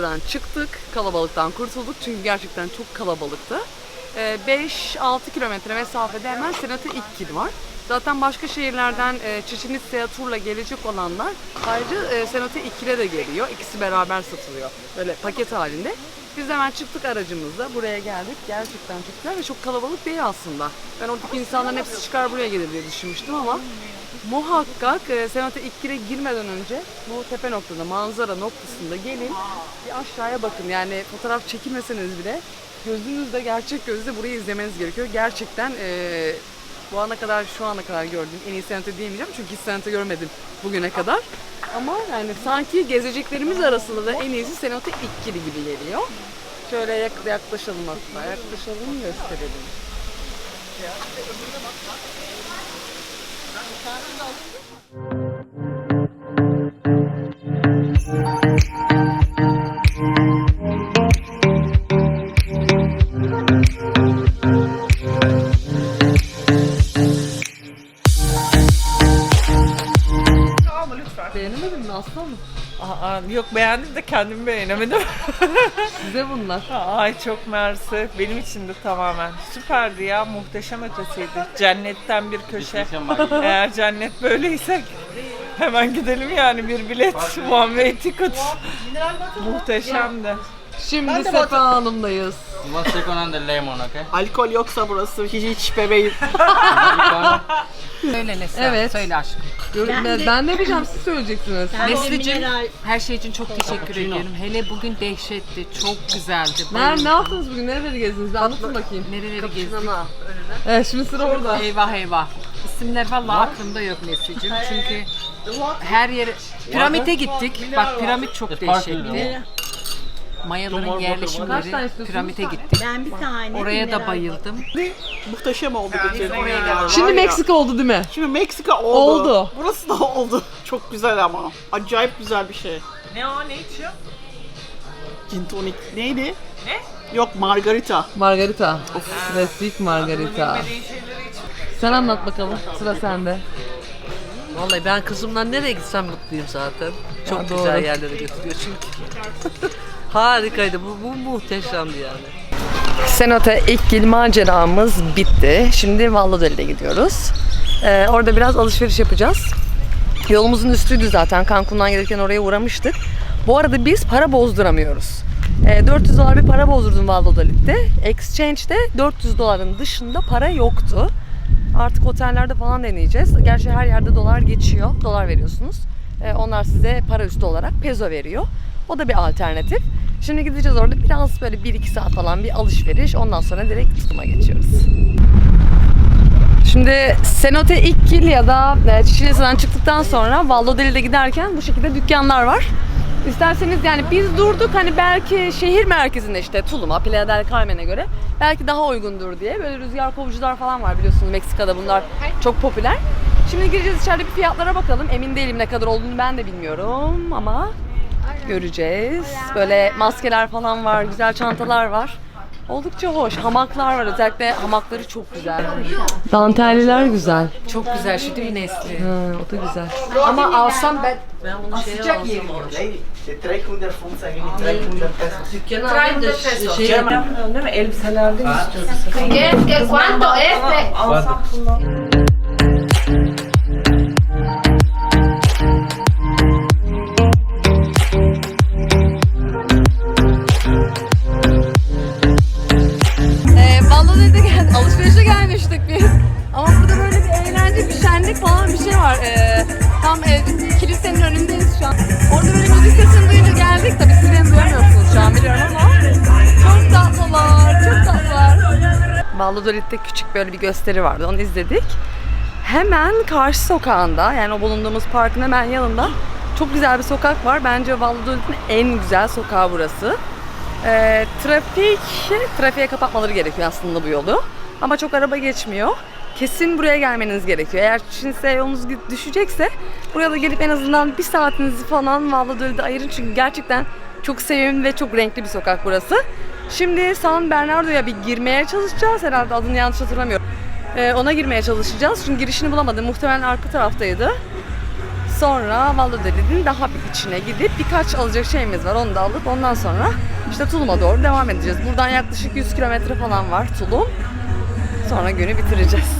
Çeşeniste'den çıktık, kalabalıktan kurtulduk çünkü gerçekten çok kalabalıktı. 5-6 kilometre mesafede hemen Senatı İkkil var. Zaten başka şehirlerden e, Çeşeniste'ye turla gelecek olanlar ayrıca e, Senatı İkkil'e de geliyor. İkisi beraber satılıyor. Böyle paket halinde. Biz hemen çıktık aracımızla. Buraya geldik. Gerçekten çok güzel ve çok kalabalık değil aslında. Ben oradaki insanların hepsi çıkar buraya gelir diye düşünmüştüm ama muhakkak e, Senat'a İkkil'e girmeden önce bu tepe noktada, manzara noktasında gelin bir aşağıya bakın. Yani fotoğraf çekilmeseniz bile gözünüzde, gerçek gözle burayı izlemeniz gerekiyor. Gerçekten e, bu ana kadar, şu ana kadar gördüğüm en iyi Senat'ı diyemeyeceğim çünkü hiç Senat'ı görmedim bugüne kadar. Ama yani sanki gezeceklerimiz arasında da en iyisi Senat'ı İkkili gibi geliyor. Şöyle yak- yaklaşalım hatta, yaklaşalım gösterelim. Aslanım? Aa, yok beğendim de kendimi beğenemedim. Size bunlar. Ay çok mersi. Benim için de tamamen. Süperdi ya. Muhteşem ötesiydi. Cennetten bir köşe. Eğer cennet böyleyse hemen gidelim yani bir bilet. Way ticket. Muhteşemdi. Şimdi Sefa Hanım'dayız. One second on the lemon, okay? Alkol yoksa burası hiç, hiç bebeğim. Söyle Neslihan, Evet. söyle aşkım. Ben, ben ne bileceğim siz söyleyeceksiniz. Nesli'cim her şey için çok teşekkür ediyorum. Hele bugün dehşetti, çok güzeldi. Ne, bayıldım. ne yaptınız bugün? Nereleri gezdiniz? Bir Anlatın bakayım. Nereleri gezdik? Evet şimdi sıra orada. Eyvah eyvah. İsimler vallahi aklımda yok Nesli'cim. Çünkü her yere... Piramite gittik. Bak piramit çok dehşetti. Mayaların yerleşimleri piramite gittik. Ben bir tane. Oraya da bayıldım. Muhteşem oldu geçirdiğim oraya geldik. Şimdi Var ya. Meksika oldu değil mi? Şimdi Meksika oldu. Oldu. Burası da oldu. Çok güzel ama. Acayip güzel bir şey. Ne o ne içiyor? Gin tonic. Neydi? Ne? Yok margarita. Margarita. Margarita. Bilmediğin şeyleri içiyor. Sen anlat bakalım. Sıra sende. Vallahi ben kızımdan nereye gitsem mutluyum zaten. Çok Ya, doğru. güzel yerlere götürüyor çünkü. Harikaydı. Bu, bu muhteşemdi yani. Senota ilk gil maceramız bitti. Şimdi Valladolid'e gidiyoruz. Ee, orada biraz alışveriş yapacağız. Yolumuzun üstüydü zaten. Cancun'dan gelirken oraya uğramıştık. Bu arada biz para bozduramıyoruz. Ee, 400 dolar bir para bozdurdum Valladolid'de. Exchange'de 400 doların dışında para yoktu. Artık otellerde falan deneyeceğiz. Gerçi her yerde dolar geçiyor. Dolar veriyorsunuz. Ee, onlar size para üstü olarak peso veriyor. O da bir alternatif. Şimdi gideceğiz orada biraz böyle 1-2 saat falan bir alışveriş. Ondan sonra direkt tutuma geçiyoruz. Şimdi Senote İkkil ya da e, Çiçilisa'dan çıktıktan sonra Valladolid'e giderken bu şekilde dükkanlar var. İsterseniz yani biz durduk hani belki şehir merkezinde işte Tulum'a, Playa del Carmen'e göre belki daha uygundur diye. Böyle rüzgar kovucular falan var biliyorsunuz Meksika'da bunlar çok popüler. Şimdi gireceğiz içeride bir fiyatlara bakalım. Emin değilim ne kadar olduğunu ben de bilmiyorum ama göreceğiz. Böyle maskeler falan var, güzel çantalar var. Oldukça hoş. Hamaklar var. Özellikle hamakları çok güzel. Dantelliler güzel. Çok güzel şu değil mi Nesli? Ha, o da güzel. Ama alsam ben Ben bunu şeye sıcak alsam yerim. alırım. 300 funds eigentlich 300 pesos. Dükkana alayım da şey yapayım. Elbiselerde mi istiyorsun? ¿Qué? ¿Qué cuánto este? Alsam kullan. var. E, tam e, kilisenin önündeyiz şu an. Orada böyle müzik sesini duyunca geldik. Tabii siz beni duyamıyorsunuz şu an biliyorum ama. Çok tatlılar, çok tatlılar. Valladolid'de küçük böyle bir gösteri vardı. Onu izledik. Hemen karşı sokağında yani o bulunduğumuz parkın hemen yanında çok güzel bir sokak var. Bence Valladolid'in en güzel sokağı burası. E, trafik, trafiğe kapatmaları gerekiyor aslında bu yolu. Ama çok araba geçmiyor. Kesin buraya gelmeniz gerekiyor. Eğer Çin'se yolunuz düşecekse buraya da gelip en azından bir saatinizi falan Valladolid'e ayırın. Çünkü gerçekten çok sevimli ve çok renkli bir sokak burası. Şimdi San Bernardo'ya bir girmeye çalışacağız. Herhalde adını yanlış hatırlamıyorum. Ee, ona girmeye çalışacağız. Çünkü girişini bulamadım. Muhtemelen arka taraftaydı. Sonra Valladolid'in daha bir içine gidip birkaç alacak şeyimiz var. Onu da alıp ondan sonra işte Tulum'a doğru devam edeceğiz. Buradan yaklaşık 100 kilometre falan var Tulum. Sonra günü bitireceğiz.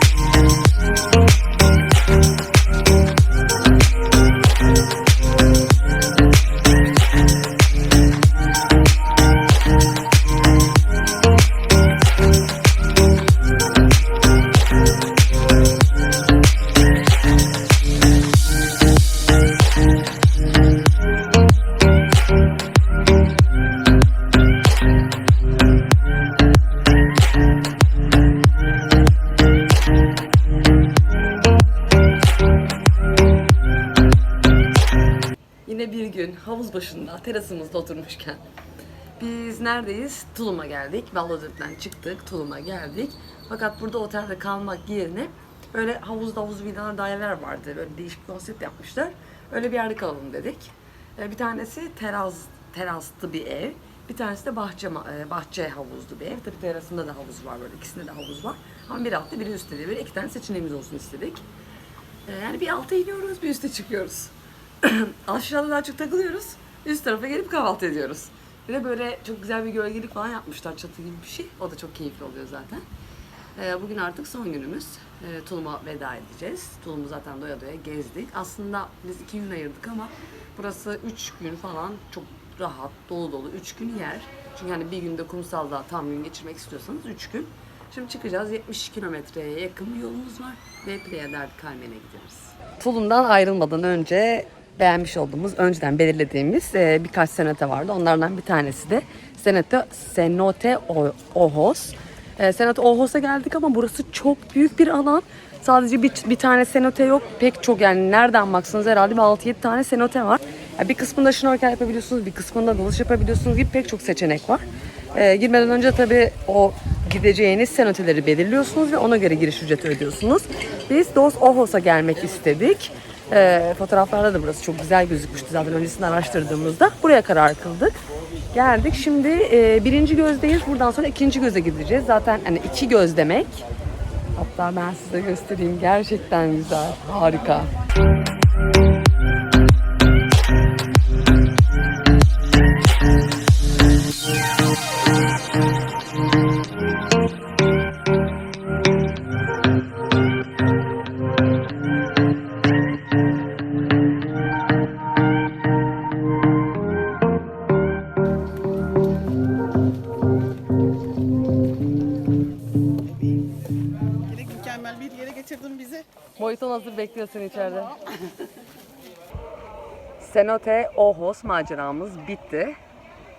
başında terasımızda oturmuşken biz neredeyiz? Tulum'a geldik. Valladolid'den çıktık. Tulum'a geldik. Fakat burada otelde kalmak yerine böyle havuzda havuz binalar daireler vardı. Böyle değişik konsept yapmışlar. Öyle bir yerde kalalım dedik. Ee, Bir tanesi teras teraslı bir ev. Bir tanesi de bahçe e, bahçe havuzlu bir ev. Tabii terasında da havuz var böyle. ikisinde de havuz var. Ama bir altta biri üstte diye böyle iki tane seçeneğimiz olsun istedik. Ee, Yani bir alta iniyoruz, bir üste çıkıyoruz. Aşağıda daha çok takılıyoruz. Üst tarafa gelip kahvaltı ediyoruz. Bir de böyle çok güzel bir gölgelik falan yapmışlar çatı gibi bir şey. O da çok keyifli oluyor zaten. Ee, bugün artık son günümüz. Ee, Tulum'a veda edeceğiz. Tulum'u zaten doya doya gezdik. Aslında biz iki gün ayırdık ama burası üç gün falan çok rahat, dolu dolu. Üç gün yer. Çünkü hani bir günde kumsalda tam gün geçirmek istiyorsanız üç gün. Şimdi çıkacağız. 70 kilometreye yakın bir yolumuz var. Ve Playa del Carmen'e gideriz. Tulum'dan ayrılmadan önce beğenmiş olduğumuz, önceden belirlediğimiz e, birkaç senete vardı. Onlardan bir tanesi de Senete, Cenote O- Ojos. E, Cenote Ojos'a geldik ama burası çok büyük bir alan. Sadece bir, bir tane cenote yok. Pek çok yani nereden baksanız herhalde bir 6-7 tane cenote var. Yani bir kısmında şnorkel yapabiliyorsunuz, bir kısmında dalış yapabiliyorsunuz gibi pek çok seçenek var. E, girmeden önce tabii o gideceğiniz senoteleri belirliyorsunuz ve ona göre giriş ücreti ödüyorsunuz. Biz Dos Ojos'a gelmek istedik. E, fotoğraflarda da burası çok güzel gözükmüştü zaten öncesinde araştırdığımızda. Buraya karar kıldık. Geldik. Şimdi e, birinci gözdeyiz. Buradan sonra ikinci göze gideceğiz. Zaten hani iki göz demek. Hatta ben size göstereyim. Gerçekten güzel. Harika. Yine Cenote Ojos maceramız bitti.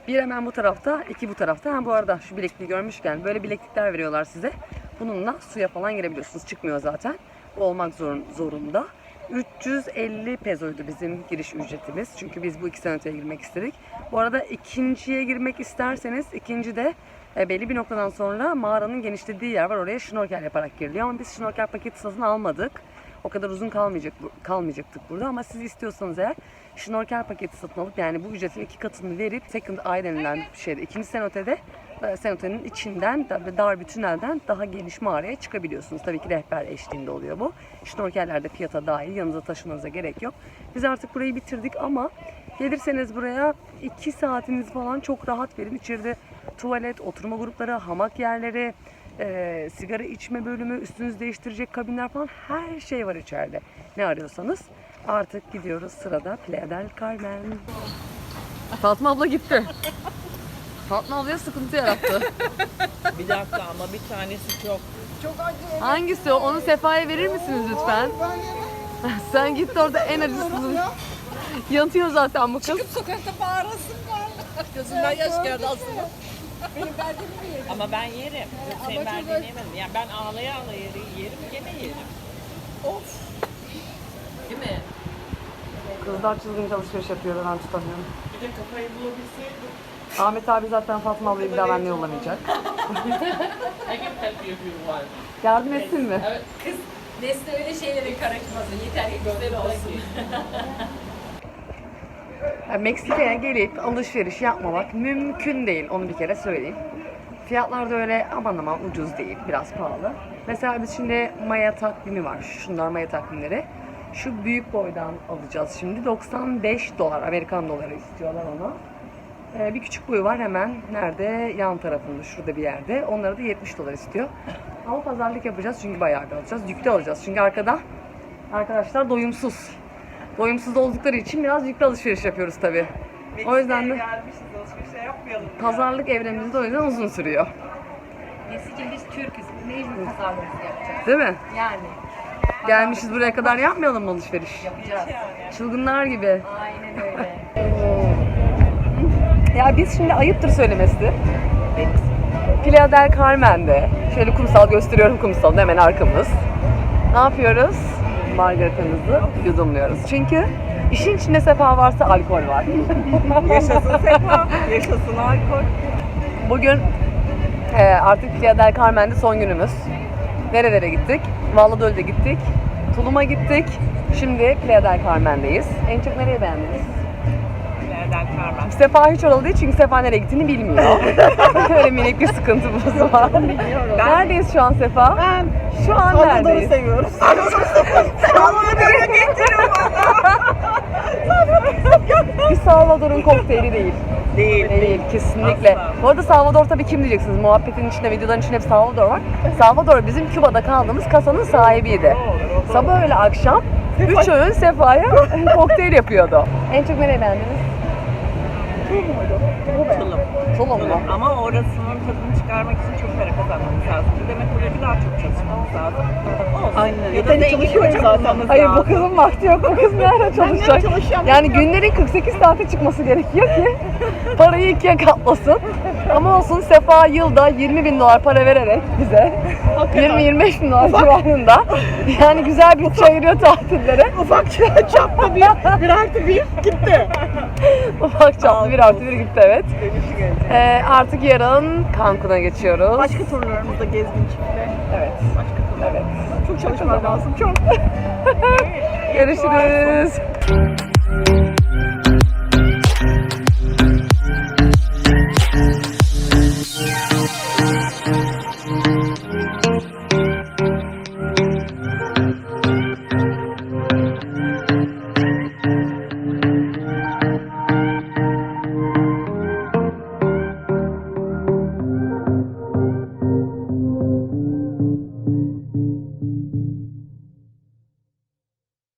Bir hemen bu tarafta, iki bu tarafta. Ha bu arada şu bilekliği görmüşken böyle bileklikler veriyorlar size. Bununla suya falan girebiliyorsunuz. Çıkmıyor zaten. Bu olmak zorun, zorunda. 350 pezoydu bizim giriş ücretimiz. Çünkü biz bu iki senoteye girmek istedik. Bu arada ikinciye girmek isterseniz ikinci de e, belli bir noktadan sonra mağaranın genişlediği yer var. Oraya şnorkel yaparak giriliyor. Ama biz şnorkel paketi satın almadık. O kadar uzun kalmayacak kalmayacaktık burada ama siz istiyorsanız eğer şnorkel paketi satın alıp yani bu ücretin iki katını verip second eye denilen şeyde ikinci senotede e, senotenin içinden da- dar bir tünelden daha geniş mağaraya çıkabiliyorsunuz. Tabii ki rehber eşliğinde oluyor bu. Şnorkeller de fiyata dahil. Yanınıza taşımanıza gerek yok. Biz artık burayı bitirdik ama gelirseniz buraya iki saatiniz falan çok rahat verin. İçeride tuvalet, oturma grupları, hamak yerleri, e, sigara içme bölümü, üstünüzü değiştirecek kabinler falan her şey var içeride. Ne arıyorsanız artık gidiyoruz sırada Playa del Carmen. Fatma abla gitti. Fatma ablaya sıkıntı yarattı. Bir dakika ama bir tanesi çok. Hangisi o? Onu Sefa'ya verir misiniz lütfen? Sen git orada en acısını. Yanıyor zaten bu kız. Sokakta bağırasın var. Gözümden yaş geldi aslında. Ama ben yerim. Senin verdiğini yemedim. Yani ben ağlaya ağlaya yerim, gene yerim. Of. Değil mi? Kızlar çılgınca alışveriş yapıyor ben tutamıyorum. Bir de kafayı bulabilseydim. Ahmet abi zaten Fatma ablayı bir daha benimle yollamayacak. I can help you if you want. Yardım etsin mi? Kız Nesli öyle şeylere karışmasın. Yeter ki güzel olsun. Meksika'ya gelip alışveriş yapmamak mümkün değil. Onu bir kere söyleyeyim. Fiyatlar da öyle aman aman ucuz değil. Biraz pahalı. Mesela biz şimdi Maya takvimi var. Şunlar Maya takvimleri. Şu büyük boydan alacağız şimdi. 95 dolar. Amerikan doları istiyorlar ona. Ee, bir küçük boyu var hemen nerede? Yan tarafında şurada bir yerde. Onlara da 70 dolar istiyor. Ama pazarlık yapacağız çünkü bayağı bir alacağız. Yüklü alacağız çünkü arkada arkadaşlar doyumsuz. Doyumsuz oldukları için biraz yüklü alışveriş yapıyoruz tabii. O yüzden de gelmişiz alışveriş yapmayalım. pazarlık evremimiz de o yüzden uzun sürüyor. Nesli'cim biz Türk'üz. Mecbur pazarlığımızı yapacağız. Değil mi? Yani Gelmişiz buraya kadar yapmayalım mı alışveriş? yapacağız. Çılgınlar gibi. Aynen öyle. Ya biz şimdi ayıptır söylemesi. Playa del Carmen'de. Şöyle kumsal gösteriyorum kumsalda hemen arkamız. Ne yapıyoruz? Margaritamızı yudumluyoruz. Çünkü işin içinde sefa varsa alkol var. Yaşasın sefa, yaşasın alkol. Bugün e, artık Playa del Carmen'de son günümüz. Nerelere gittik? Valladolid'e gittik. Tulum'a gittik. Şimdi Playa del Carmen'deyiz. En çok nereye beğendiniz? Karma? Sefa hiç oralı değil çünkü Sefa nereye gittiğini bilmiyor. Böyle minik bir sıkıntımız var. Neredeyiz şu an Sefa? Ben Şu an Salvador'u neredeyiz? seviyoruz. Bir Salvador'un kokteyli değil. Değil. Değil kesinlikle. Bu arada Salvador tabii kim diyeceksiniz? Muhabbetin içinde, videoların içinde hep Salvador var. Salvador bizim Küba'da kaldığımız kasanın sahibiydi. Sabah öyle akşam üç öğün Sefa'ya kokteyl yapıyordu. En çok nereye beğendiniz? Tulum. Tulum mu? Ama orasının tadını çıkarmak için çok para kazanmamız lazım. Demek böyle daha çok çalışmamız lazım. Olsun. Aynen. Ya da çalışıyoruz hoca zaten. Hayır bu kızın vakti yok. Bu kız nerede çalışacak? çalışacağım Yani günlerin 48 saate çıkması gerekiyor ki parayı ikiye katlasın. Ama olsun Sefa yılda 20 bin dolar para vererek bize 20-25 bin dolar civarında yani güzel bir bütçe ayırıyor tatillere. Ufak çapta bir, bir artı bir gitti. Ufak çaplı bir artı bir gitti evet. Ee, artık yarın Cancun'a geçiyoruz. Başka turlarımızda gezgin çiftle. Evet. Başka turlar. Evet. Çok çalışmam lazım. Çok. Görüşürüz.